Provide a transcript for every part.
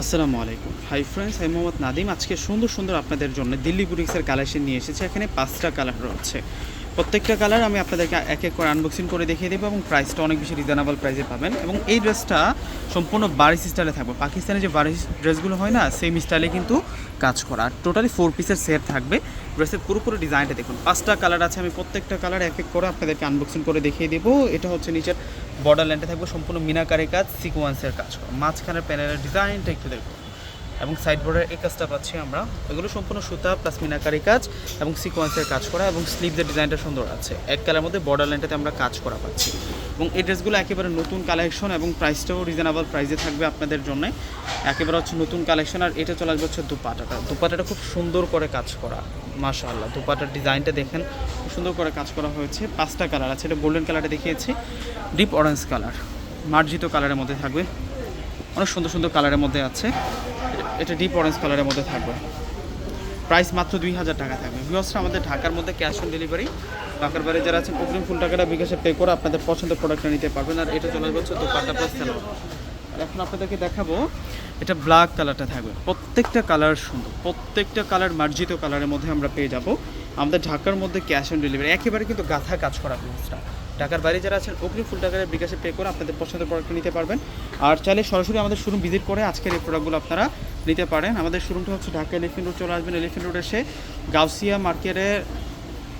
আসসালামু আলাইকুম। Hi friends আমি মোহাম্মদ নাদিম। আজকে সুন্দর সুন্দর আপনাদের জন্য দিল্লি বুটিক্সের কালেকশন নিয়ে এসেছে। এখানে পাঁচটা কালার রয়েছে। প্রত্যেকটা কালার আমি আপনাদেরকে এক এক করে আনবক্সিং করে দেখিয়ে দেবো এবং প্রাইসটা অনেক বেশি রিজনেবল প্রাইসে পাবেন এবং এই ড্রেসটা সম্পূর্ণ বারিশ স্টাইলে থাকবে। পাকিস্তানে যে বারিশ ড্রেসগুলো হয় না সেম স্টাইলে কিন্তু কাজ করা। আর টোটালি ফোর পিসের সেট থাকবে। ড্রেসের পুরোপুরি ডিজাইনটা দেখুন। পাঁচটা কালার আছে, আমি প্রত্যেকটা কালার এক এক করে আপনাদেরকে আনবক্সিং করে দেখিয়ে দেবো। এটা হচ্ছে নিচের বর্ডার লাইনটা থাকবে, সম্পূর্ণ মিনাকারি কাজ সিকোয়েন্সের কাজ করা। মাঝখানের প্যানেলের ডিজাইনটা একটু দেখুন। এবং সাইড বোর্ডের এই কাজটা পাচ্ছি আমরা। এগুলো সম্পূর্ণ সুতা প্লাস মিনাকারি কাজ এবং সিকোয়েন্সের কাজ করা এবং স্লিভদের ডিজাইনটা সুন্দর আছে, এক কালার মধ্যে বর্ডার লাইনটাতে আমরা কাজ করা পাচ্ছি। এবং এই ড্রেসগুলো একেবারে নতুন কালেকশন এবং প্রাইসটাও রিজনেবল প্রাইসে থাকবে আপনাদের জন্য। একেবারে হচ্ছে নতুন কালেকশন আর এটা চলে আসবে হচ্ছে দুপাটাটা। দুপাটাটা খুব সুন্দর করে কাজ করা, মাশাআল্লাহ। দুপাটার ডিজাইনটা দেখেন, খুব সুন্দর করে কাজ করা হয়েছে। পাঁচটা কালার আছে, এটা গোল্ডেন কালারটা দেখিয়েছি। ডিপ অরেঞ্জ কালার মার্জিত কালারের মধ্যে থাকবে। অনেক সুন্দর সুন্দর কালারের মধ্যে আছে। এটা- ডিপ অরেঞ্জ কালারের মধ্যে থাকবে। প্রাইস মাত্র দুই হাজার টাকা থাকবে। ভিউসরা আমাদের ঢাকার মধ্যে ক্যাশ অন ডেলিভারি ঢাকার বাইরে যারা আছেন, অগ্রিম ফুল টাকাটা বিকাশে পে করে আপনাদের পছন্দের প্রোডাক্টটা নিতে পারবেন। আর এটা চলে যাচ্ছে দোপাট্টা প্লাস আর এখন আপনাদেরকে দেখাবো, এটা ব্ল্যাক কালারটা থাকবে। প্রত্যেকটা কালার সুন্দর। প্রত্যেকটা কালার মার্জিত কালারের মধ্যে আমরা পেয়ে যাব। আমাদের ঢাকার মধ্যে ক্যাশ অন ডেলিভারি একেবারে কিন্তু গাথা কাজ করা ভিউসটা ঢাকার বাইরে যারা আছেন অগ্রিম ফুল টাকার বিকাশে পে করে আপনাদের পছন্দের প্রোডাক্ট নিতে পারবেন। আর চাইলে সরাসরি আমাদের শোরুম ভিজিট করে আজকের এই প্রোডাক্টগুলো আপনারা নিতে পারেন। আমাদের শোরুমটা হচ্ছে ঢাকা এলিফেন্ট রোড চলে আসবেন এলিফেন্ট রোড এসে গাউসিয়া মার্কেটের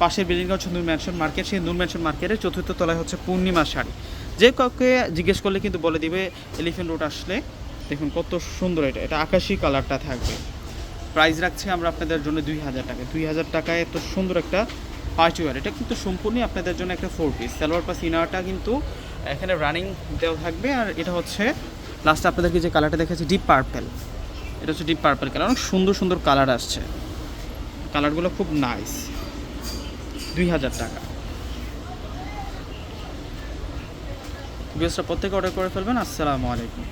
পাশের বিল্ডিংটা হচ্ছে নূর ম্যানশন মার্কেট সেই নূর ম্যানশন মার্কেটের চতুর্থ তলায় হচ্ছে পূর্ণিমা শাড়ি। যে কাউকে জিজ্ঞেস করলে কিন্তু বলে দিবে এলিফেন্ট রোড আসলে। দেখুন কত সুন্দর এটা এটা আকাশি কালারটা থাকবে। প্রাইস রাখছি আমরা আপনাদের জন্য দুই হাজার টাকা। দুই হাজার টাকায় এত সুন্দর একটা পার্টিওয়ার এটা কিন্তু সম্পূর্ণই আপনাদের জন্য একটা ফোর পিস সালোয়ার পাস ইনারটা কিন্তু এখানে রানিং দেওয়া থাকবে আর এটা হচ্ছে লাস্টে আপনাদেরকে যে কালারটা দেখাচ্ছি ডিপ পার্পেল এটা হচ্ছে ডিপ পার্পেল কালার অনেক সুন্দর সুন্দর কালার আসছে। কালারগুলো খুব নাইস দুই হাজার টাকা। বিএসটা প্রত্যেকে অর্ডার করে ফেলবেন। আসসালামু আলাইকুম।